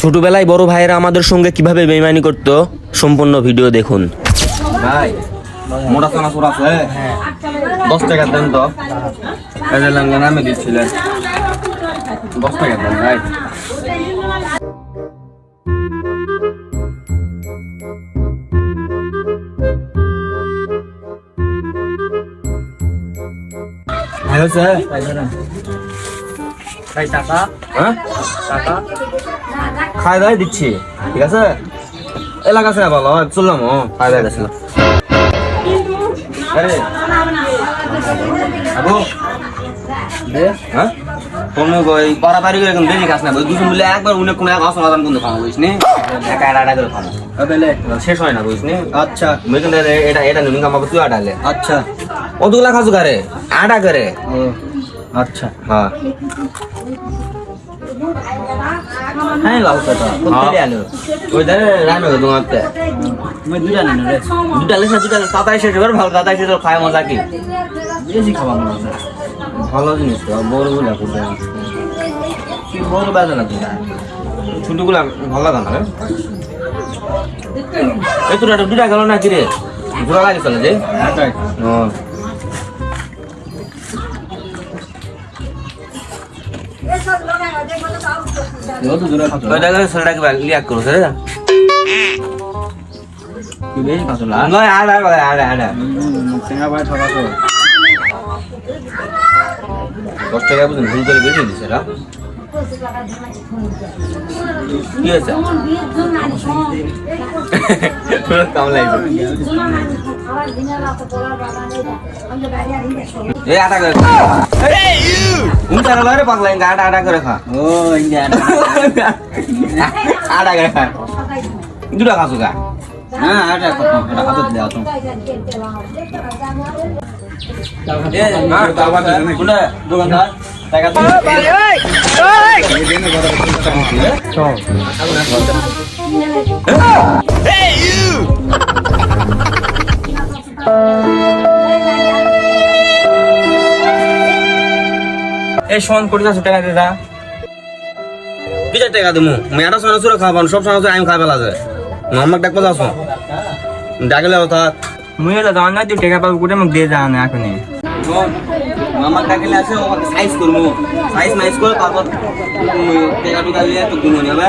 ছোটবেলায় বড় ভাইয়েরা আমাদের সঙ্গে কীভাবে বেইমানি করত সম্পূর্ণ ভিডিও দেখুন। ভাই মোটা সোনা সুর আছে দশ টাকা দেন তো। এই যে লেনদেন নামে দিচ্ছিলেন দশ টাকা দেন ভাই। হ্যালো স্যার ভাই টাকা। হ্যাঁ? টাকা। খাই দাই দিচ্ছি ঠিক আছে? এলাকা আছে ভালো চললাম ও খাই দাই গেছিল আরে আবু দে হ্যাঁ? কোনো গই পারাপারি করে এখন বেশি খাস না বই দুজন মিলে একবার উনি কোনো এক অসমাধান করতে খাব বুঝিস নি? একা এটা এটা করে খাব। আবেলে শেষ হয় না বুঝিস নি? আচ্ছা। কিন্তু এটা এটা নুনি কামাবো তুই আটালে আচ্ছা। অতগুলা খাসু করে? আটা করে? ও আচ্ছা। হ্যাঁ। হ্যাঁ লাউ টাকা কোথায় আলো। ওই ধারে রান্না করে তোমার মই দুটা নিন রে। দুটা লেসা দুটা তাতাই শেষ এবার ভালো তাতাই শেষ খায় মজা কি? বেশি খাওয়া মনে আছে। ভালো জিনিস তো বড়গুলা করবে কি বড় বাজে না তুই ছোটগুলা ভালো লাগে না রে। এই তোরা দুটা গেল না কি রে? জোড়া লাগে চলে যে? আটাই ওই দেখা ছেলেটাকে লিয়াক করছে রে নয় সিঙ্গা ভাই ঠকা তো দশ টাকা বুঝুন ভুল করে বেশি দিছে রা কি হয়েছে কাম লাগবে এই আটা করে খা উনটা রে পাগলা ইঙ্গা আটা আটা করে খা। ও ইন্ডিয়া আটা। করে খা। দুটা খাসু গা হ্যাঁ আটা খাতো এটা হাতে দিলে আতো কোনটা দোকানদার? টাকা এই শোন কোটি চারশো টাকা দা কি চার টাকা দিমু। মেয়েটা সোনা সুরা খাবান সব সময় আমি খাই পেলা যায় আমাকে ডাকবো যাচ্ছ ডাকলে অর্থাৎ মুই তো জানা তুই টাকা পাবো কোটে মুখ দিয়ে জানা এখনই মামাক ডাকলে আছে ওকে সাইজ করব সাইজ মাইজ করে তারপর টাকা টুকা দিয়ে তো গুনো নেবে